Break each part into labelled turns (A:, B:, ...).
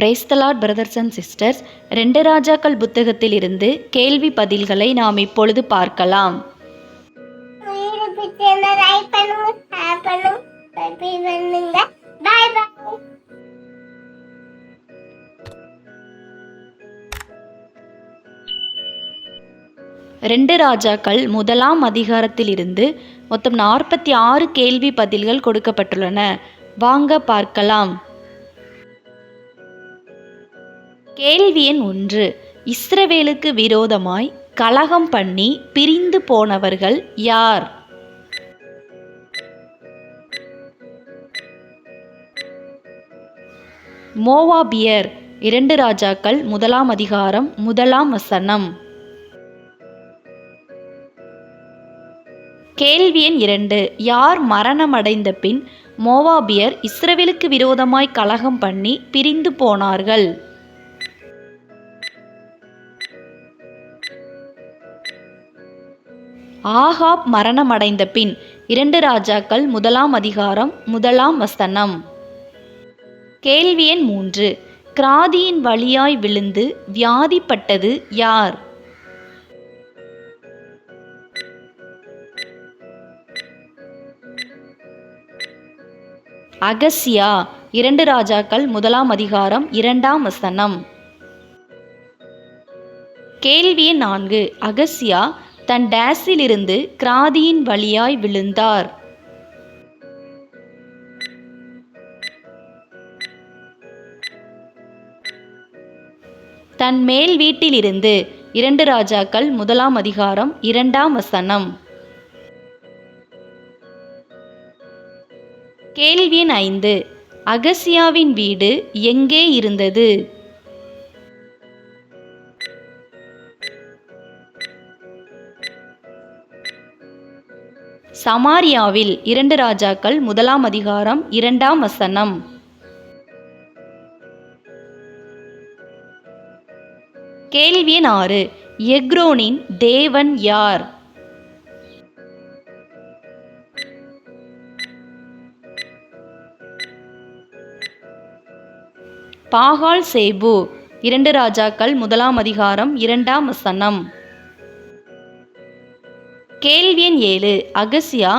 A: Praise the Lord brothers and sisters ரெண்டு ராஜாக்கள் புத்தகத்தில் இருந்து கேள்வி பதில்களை நாம் இப்பொழுது பார்க்கலாம். ரெண்டு ராஜாக்கள் முதலாம் அதிகாரத்திலிருந்து மொத்தம் நாற்பத்தி ஆறு கேள்வி பதில்கள் கொடுக்கப்பட்டுள்ளன. வாங்க பார்க்கலாம். கேள்வி எண் ஒன்று. இஸ்ரவேலுக்கு விரோதமாய் கலகம் பண்ணி பிரிந்து போனவர்கள் யார்? மோவாபியர் இரண்டு ராஜாக்கள் முதலாம் அதிகாரம் முதலாம் வசனம். கேள்வி எண் இரண்டு. யார் மரணமடைந்த பின் மோவாபியர் இஸ்ரவேலுக்கு விரோதமாய் கலகம் பண்ணி பிரிந்து போனார்கள்? ஆகாப் மரணமடைந்த பின் இரண்டு ராஜாக்கள் முதலாம் அதிகாரம் முதலாம் வசனம். கேள்வி எண் மூன்று. கிராதியின் வழியாய் விழுந்து வியாதிப்பட்டது யார்? அகசியா இரண்டு ராஜாக்கள் முதலாம் அதிகாரம் இரண்டாம் வசனம். கேள்வி நான்கு. அகசியா தன் டேஸிலிருந்து கிராதியின் வழியாய் விழுந்தார். தன் மேல் வீட்டிலிருந்து இரண்டு ராஜாக்கள் முதலாம் அதிகாரம் இரண்டாம் வசனம். கேள்வி ஐந்து அகசியாவின் வீடு எங்கே இருந்தது? சமாரியாவில் இரண்டு ராஜாக்கள் முதலாம் அதிகாரம் இரண்டாம் வசனம். கேள்வி ஆறு. எக்ரோனின் தேவன் யார்? பாகால் சேபு. இரண்டு ராஜாக்கள் முதலாம் அதிகாரம் இரண்டாம் வசனம். கேள்வி எண் ஏழு. அகசியா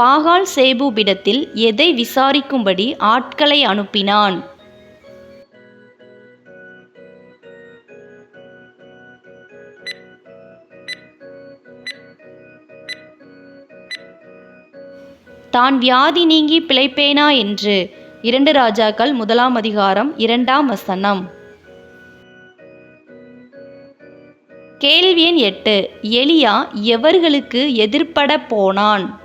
A: பாகால் சேபுபிடத்தில் எதை விசாரிக்கும்படி ஆட்களை அனுப்பினான்? தான் வியாதி நீங்கி பிழைப்பேனா என்று இரண்டு ராஜாக்கள் முதலாம் அதிகாரம் இரண்டாம் வசனம். கேள்வி எண் எட்டு. எலியா எவர்களுக்கு எதிர்ப்பட போனான்?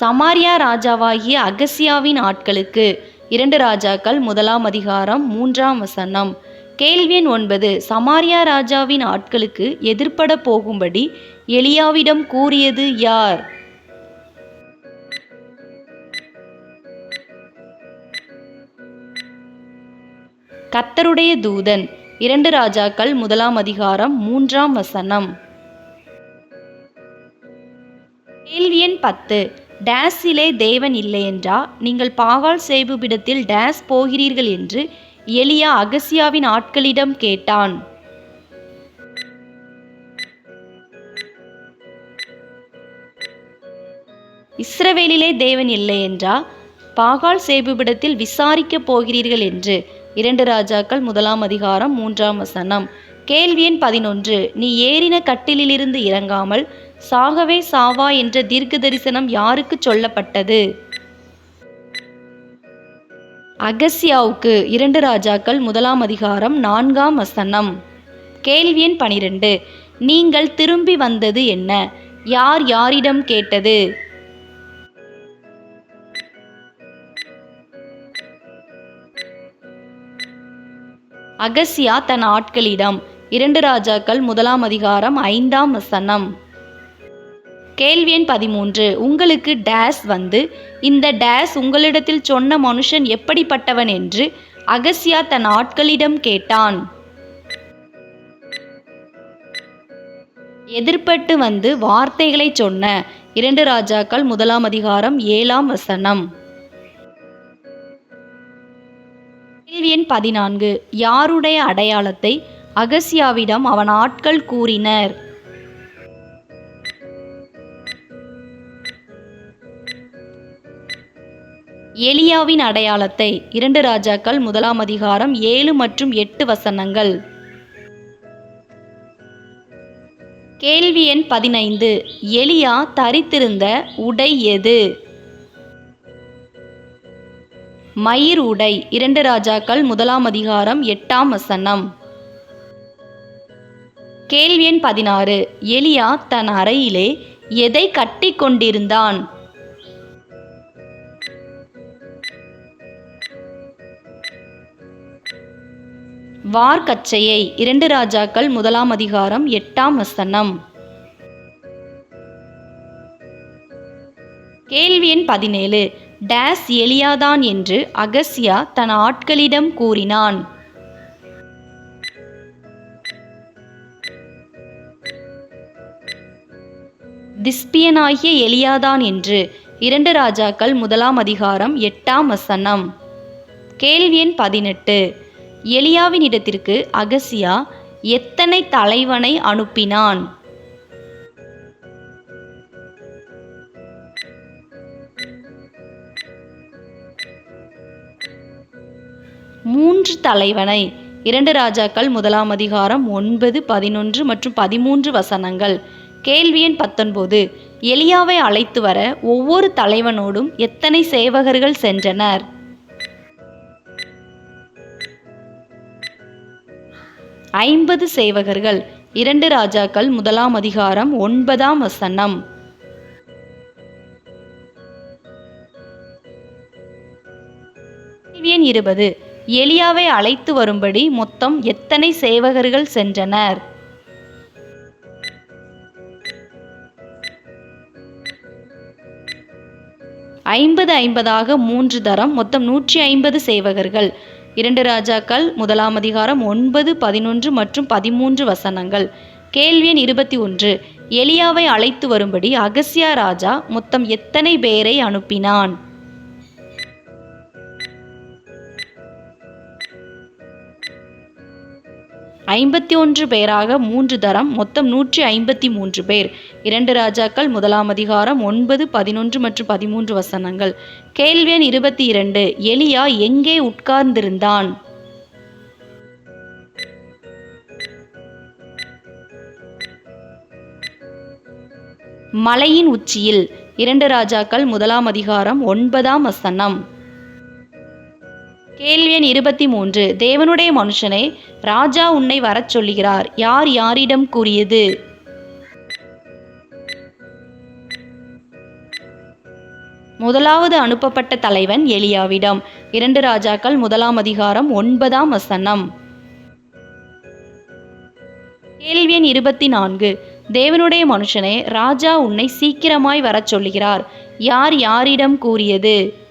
A: சமாரியா ராஜாவாகிய அகசியாவின் ஆட்களுக்கு இரண்டு ராஜாக்கள் முதலாம் அதிகாரம் மூன்றாம் வசனம். கேள்வி எண் ஒன்பது. சமாரியா ராஜாவின் ஆட்களுக்கு எதிர்ப்பட போகும்படி எலியாவிடம் கூறியது யார்? கத்தருடைய தூதன். இரண்டு ராஜாக்கள் முதலாம் அதிகாரம் மூன்றாம் வசனம். கேள்வி எண் பத்து. டேஸிலே தேவன் இல்லையென்றா? நீங்கள் பாகால் சேபுபிடத்தில் டேஸ் போகிறீர்கள் என்று எலியா அகசியாவின் ஆட்களிடம் கேட்டான். இஸ்ரவேலிலே தேவன் இல்லை என்றா பாகால் சேபுபிடத்தில் விசாரிக்கப் போகிறீர்கள் என்று இரண்டு ராஜாக்கள் முதலாம் அதிகாரம் மூன்றாம் வசனம். கேள்வி எண் பதினொன்று. நீ ஏறின கட்டிலிலிருந்து இறங்காமல் சாகவே சாவா என்ற தீர்க்க தரிசனம் யாருக்கு சொல்லப்பட்டது? அகசியாவுக்கு இரண்டு ராஜாக்கள் முதலாம் அதிகாரம் நான்காம் வசனம். கேள்வி எண் பனிரெண்டு. நீங்கள் திரும்பி வந்தது என்ன? யார் யாரிடம் கேட்டது? அகசியா தன் ஆட்களிடம் இரண்டு ராஜாக்கள் முதலாம் அதிகாரம் ஐந்தாம் வசனம். கேள்வி எண் பதிமூன்று உங்களுக்கு டேஸ் வந்து இந்த டேஸ் உங்களிடத்தில் சொன்ன மனுஷன் எப்படிப்பட்டவன் என்று அகசியா தன் ஆட்களிடம் கேட்டான். எதிர்ப்பட்டு வந்து வார்த்தைகளை சொன்ன இரண்டு ராஜாக்கள் முதலாம் அதிகாரம் ஏழாம் வசனம். கேள்வி எண் பதினான்கு யாருடைய அடையாளத்தை அகசியாவிடம் அவன் ஆட்கள் கூறினர்? எலியாவின் அடையாளத்தை இரண்டு ராஜாக்கள் முதலாம் அதிகாரம் ஏழு மற்றும் எட்டு வசனங்கள். கேள்வி எண் பதினைந்து எலியா தரித்திருந்த உடை எது? மயிர் உடை இரண்டு ராஜாக்கள் முதலாம் அதிகாரம் எட்டாம் வசனம். கேள்வி எண் பதினாறு. எலியா தன் அறையிலே எதை கட்டி கொண்டிருந்தான்? வார்கச்சையை இரண்டு ராஜாக்கள் முதலாம் அதிகாரம் எட்டாம் வசனம். கேள்வி எண் பதினேழு. டேஸ் எலியாதான் என்று அகசியா தன் ஆட்களிடம் கூறினான். திஸ்பியனாகிய எலியாதான் என்று இரண்டு ராஜாக்கள் முதலாம் அதிகாரம் எட்டாம் வசனம். கேள்வி எண் பதினெட்டு. எலியாவின் இடத்திற்கு அகசியா எத்தனை தலைவனை அனுப்பினான்? மூன்று தலைவனை இரண்டு ராஜாக்கள் முதலாம் அதிகாரம் ஒன்பது பதினொன்று மற்றும் பதிமூன்று வசனங்கள். கேள்வி எண் பத்தொன்பது. எலியாவை அழைத்து வர ஒவ்வொரு தலைவனோடும் எத்தனை சேவகர்கள் சென்றனர்? ஐம்பது சேவகர்கள் இரண்டு ராஜாக்கள் முதலாம் அதிகாரம் ஒன்பதாம் வசனம். இருபது. எலியாவை அழைத்து வரும்படி மொத்தம் எத்தனை சேவகர்கள் சென்றனர்? ஐம்பது ஐம்பதாக மூன்று தரம் மொத்தம் நூற்றி ஐம்பது சேவகர்கள். இரண்டு ராஜாக்கள் முதலாம் அதிகாரம் ஒன்பது பதினொன்று மற்றும் பதிமூன்று வசனங்கள். கேள்வி எண் இருபத்தி ஒன்று. எலியாவை அழைத்து வரும்படி அகசியா ராஜா மொத்தம் எத்தனை பேரை அனுப்பினான்? ஐம்பத்தி ஒன்று பேராக மூன்று தரம் மொத்தம் நூற்றி ஐம்பத்தி மூன்று பேர். இரண்டு ராஜாக்கள் முதலாம் அதிகாரம் ஒன்பது பதினொன்று மற்றும் பதிமூன்று வசனங்கள். கேள்வி எண் இருபத்தி இரண்டு எலியா எங்கே உட்கார்ந்திருந்தான்? மலையின் உச்சியில். இரண்டு ராஜாக்கள் முதலாம் அதிகாரம் ஒன்பதாம் வசனம். கேள்வி எண் இருபத்தி மூன்று. தேவனுடைய மனுஷனை ராஜா உன்னை வரச் சொல்லுகிறார். யார் யாரிடம் கூறியது? முதலாவது அனுப்பப்பட்ட தலைவன் எலியாவிடம். இரண்டு ராஜாக்கள் முதலாம் அதிகாரம் ஒன்பதாம் வசனம். கேள்வி எண் இருபத்தி நான்கு. தேவனுடைய மனுஷனே ராஜா உன்னை சீக்கிரமாய் வரச் சொல்லுகிறார். யார் யாரிடம் கூறியது?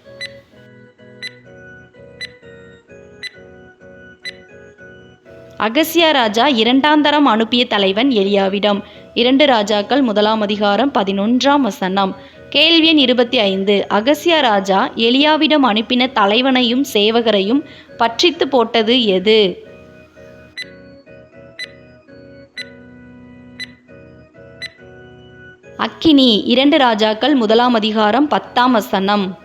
A: அகசிய ராஜா இரண்டாம் தரம் அனுப்பிய தலைவன் எலியாவிடம். இரண்டு ராஜாக்கள் முதலாம் அதிகாரம் பதினொன்றாம் வசனம். கேள்வி எண் இருபத்தி ஐந்து அகசிய ராஜா எலியாவிடம் அனுப்பின தலைவனையும் சேவகரையும் பற்றித்து போட்டது எது? அக்கினி இரண்டு ராஜாக்கள் முதலாம் அதிகாரம் பத்தாம் வசனம்.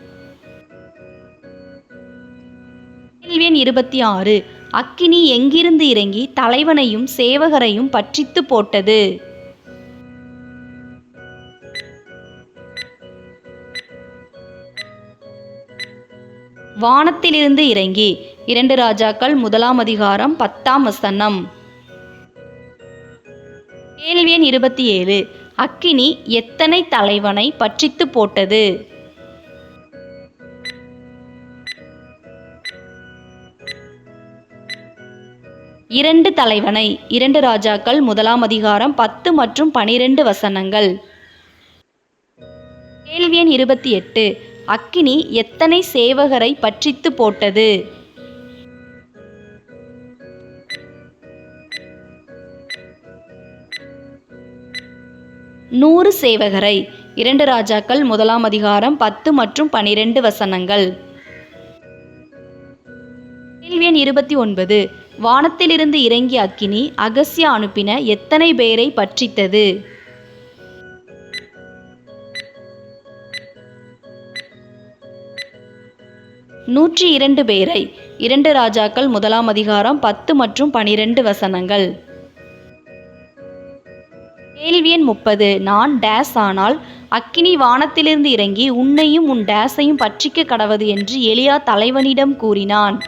A: கேள்வி இருபத்தி ஆறு. அக்கினி எங்கிருந்து இறங்கி தலைவனையும் சேவகரையும் பற்றித்து போட்டது. வானத்திலிருந்து இறங்கி இரண்டு ராஜாக்கள் முதலாம் அதிகாரம் பத்தாம் வசனம். கேள்வி எண் இருபத்தி ஏழு. அக்கினி எத்தனை தலைவனை பற்றித்து போட்டது? இரண்டு தலைவனை இரண்டு ராஜாக்கள் முதலாம் அதிகாரம் பத்து மற்றும் பனிரெண்டு வசனங்கள். கேள்வி எண் இருபத்தி எட்டு. அக்கினி எத்தனை சேவகரை பற்றித்து போட்டது? நூறு சேவகரை இரண்டு ராஜாக்கள் முதலாம் அதிகாரம் பத்து மற்றும் பனிரெண்டு வசனங்கள். கேள்வி எண் இருபத்தி ஒன்பது. வானத்திலிருந்து இறங்கிய அக்கினி அகஸ்யா அனுப்பின எத்தனை பேரை பற்றித்தது? நூற்றி இரண்டு பேரை இரண்டு ராஜாக்கள் முதலாம் அதிகாரம் பத்து மற்றும் பனிரெண்டு வசனங்கள். கேள்வி எண் முப்பது நான் டேஸ் ஆனால் அக்கினி வானத்திலிருந்து இறங்கி உன்னையும் உன் டேஸையும் பற்றிக்க கடவது என்று எலியா தலைவனிடம் கூறினான்.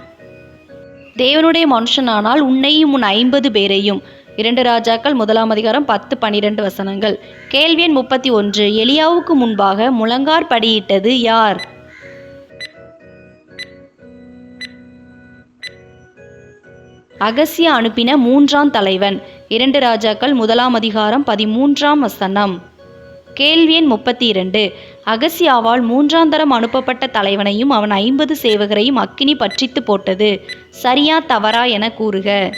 A: தேவனுடைய மனுஷனானால் உன்னையும் உன் ஐம்பது பேரையும். இரண்டு ராஜாக்கள் முதலாம் அதிகாரம் பத்து பனிரெண்டு வசனங்கள். கேள்வி எண் முப்பத்தி ஒன்று. எலியாவுக்கு முன்பாக முழங்கார் படியிட்டது யார்? அகசிய அனுப்பின மூன்றாம் தலைவன். இரண்டு ராஜாக்கள் முதலாம் அதிகாரம் பதிமூன்றாம் வசனம். கேள்வி எண் முப்பத்தி இரண்டு அகசியாவால் மூன்றாம் தரம் அனுப்பப்பட்ட தலைவனையும் அவன் ஐம்பது சேவகரையும் அக்கினி பற்றித்து போட்டது. சரியா தவறா என கூறுக.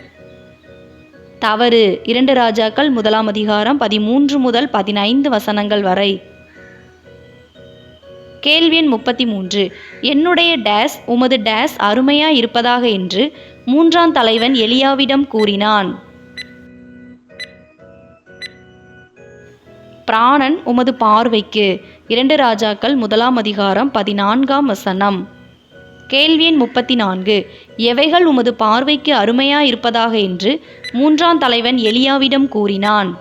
A: தவறு. இரண்டு ராஜாக்கள் முதலாம் அதிகாரம் பதிமூன்று முதல் பதினைந்து வசனங்கள் வரை. கேள்வி எண் முப்பத்தி மூன்று என்னுடைய டேஸ் உமது டேஸ் அருமையா இருப்பதாக என்று மூன்றாம் தலைவன் எலியாவிடம் கூறினான். பிராணன் உமது பார்வைக்கு. இரண்டு ராஜாக்கள் முதலாம் அதிகாரம் பதினான்காம் வசனம். கேள்வி எண் முப்பத்தி நான்கு எவைகள் உமது பார்வைக்கு அருமையா இருப்பதாக என்று மூன்றாம் தலைவன் எலியாவிடம் கூறினான்.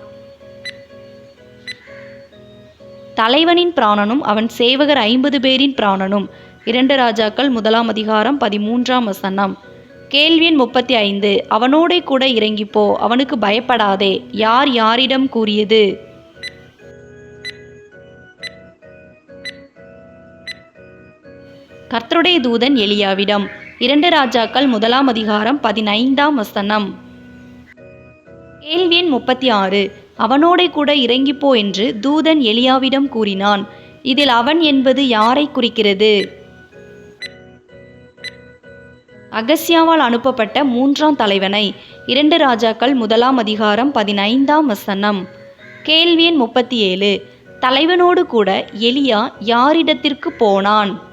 A: தலைவனின் பிராணனும் அவன் சேவகர் ஐம்பது பேரின் பிராணனும். இரண்டு ராஜாக்கள் முதலாம் அதிகாரம் பதிமூன்றாம் வசனம். கேள்வி எண் முப்பத்தி ஐந்து அவனோடே கூட இறங்கிப்போ அவனுக்கு பயப்படாதே யார் யாரிடம் கூறியது? கர்த்தருடைய தூதன் எலியாவிடம். இரண்டு ராஜாக்கள் முதலாம் அதிகாரம் பதினைந்தாம் வசனம். கேள்வியன் முப்பத்தி ஆறு. அவனோடே கூட இறங்கிப்போ என்று தூதன் எலியாவிடம் கூறினான். இதில் அவன் என்பது யாரை குறிக்கிறது? அகஸ்யாவால் அனுப்பப்பட்ட மூன்றாம் தலைவனை. இரண்டு ராஜாக்கள் முதலாம் அதிகாரம் பதினைந்தாம் வசனம். கேள்வியன் முப்பத்தி ஏழு. தலைவனோடு கூட எலியா யாரிடத்திற்கு போனான்?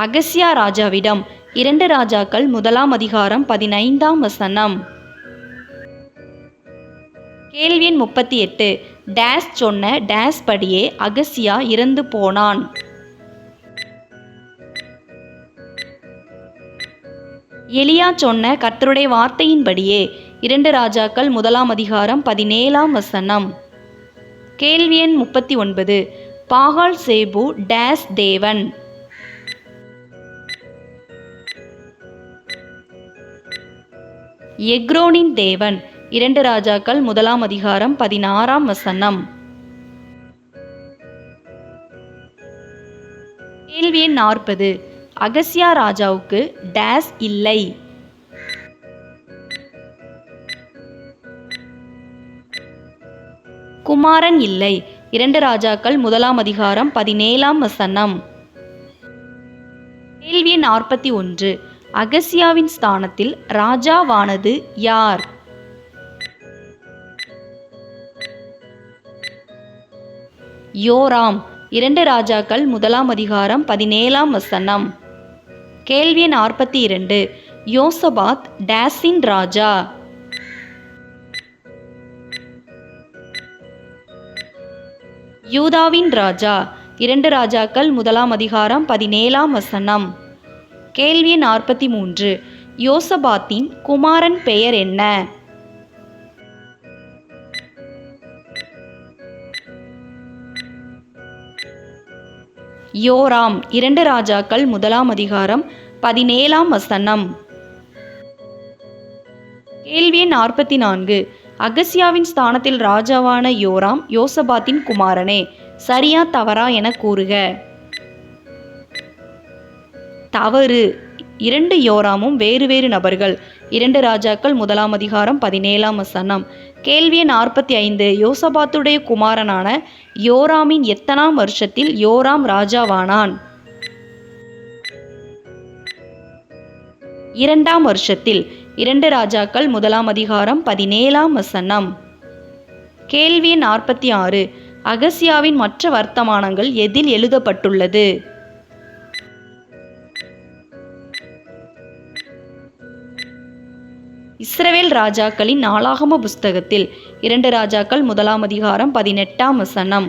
A: அகசியா ராஜாவிடம் இரண்டு ராஜாக்கள் முதலாம் அதிகாரம் பதினைந்தாம் வசனம். கேள்வி எண் முப்பத்தி எட்டு. டேஸ் சொன்ன டேஸ் படியே அகசியா இறந்து போனான். எலியா சொன்ன கர்த்தருடைய வார்த்தையின்படியே இரண்டு ராஜாக்கள் முதலாம் அதிகாரம் பதினேழாம் வசனம். கேள்வி எண் முப்பத்தி ஒன்பது. பாகால் சேபு டேஸ் தேவன். எக்ரோனின் தேவன். இரண்டு ராஜாக்கள் முதலாம் அதிகாரம் பதினாறாம் வசனம். கேள்வி எண் நாற்பது. அகஸ்யா ராஜாவுக்கு டேஸ் இல்லை. குமாரன் இல்லை. இரண்டு ராஜாக்கள் முதலாம் அதிகாரம் பதினேழாம் வசனம். கேள்வி நாற்பத்தி ஒன்று. அகசியாவின் ஸ்தானத்தில் ராஜாவானது யார்? யோராம் இரண்டு ராஜாக்கள் முதலாம் அதிகாரம் பதினேழாம் வசனம். கேள்வி நாற்பத்தி இரண்டு. யோசபாத் டேஸின் ராஜா. யூதாவின் ராஜா இரண்டு ராஜாக்கள் முதலாம் அதிகாரம் பதினேழாம் வசனம். கேள்வி நாற்பத்தி மூன்று. யோசபாத்தின் குமாரன் பெயர் என்ன? யோராம் இரண்டு ராஜாக்கள் முதலாம் அதிகாரம் பதினேழாம் வசனம். கேள்வி நாற்பத்தி நான்கு. அகசியாவின் ஸ்தானத்தில் ராஜாவான யோராம் யோசபாத்தின் குமாரனே சரியா தவறா என கூறுக. தவறு. இரண்டு யோராமும் வேறு வேறு நபர்கள். இரண்டு ராஜாக்கள் முதலாம் அதிகாரம் பதினேழாம் வசனம். கேள்வி நாற்பத்தி ஐந்து யோசபாத்துடைய குமாரனான யோராமின் எத்தனாம் வருஷத்தில் யோராம் ராஜாவானான்? இரண்டாம் வருஷத்தில். இரண்டு ராஜாக்கள் முதலாம் அதிகாரம் பதினேழாம் வசனம். கேள்வி நாற்பத்தி ஆறு. அகசியாவின் மற்ற வர்த்தமானங்கள் எதில் எழுதப்பட்டுள்ளது? இஸ்ரவேல் ராஜாக்களின் நாளாகம புஸ்தகத்தில் இரண்டு ராஜாக்கள் முதலாம் அதிகாரம் பதினெட்டாம் வசனம்.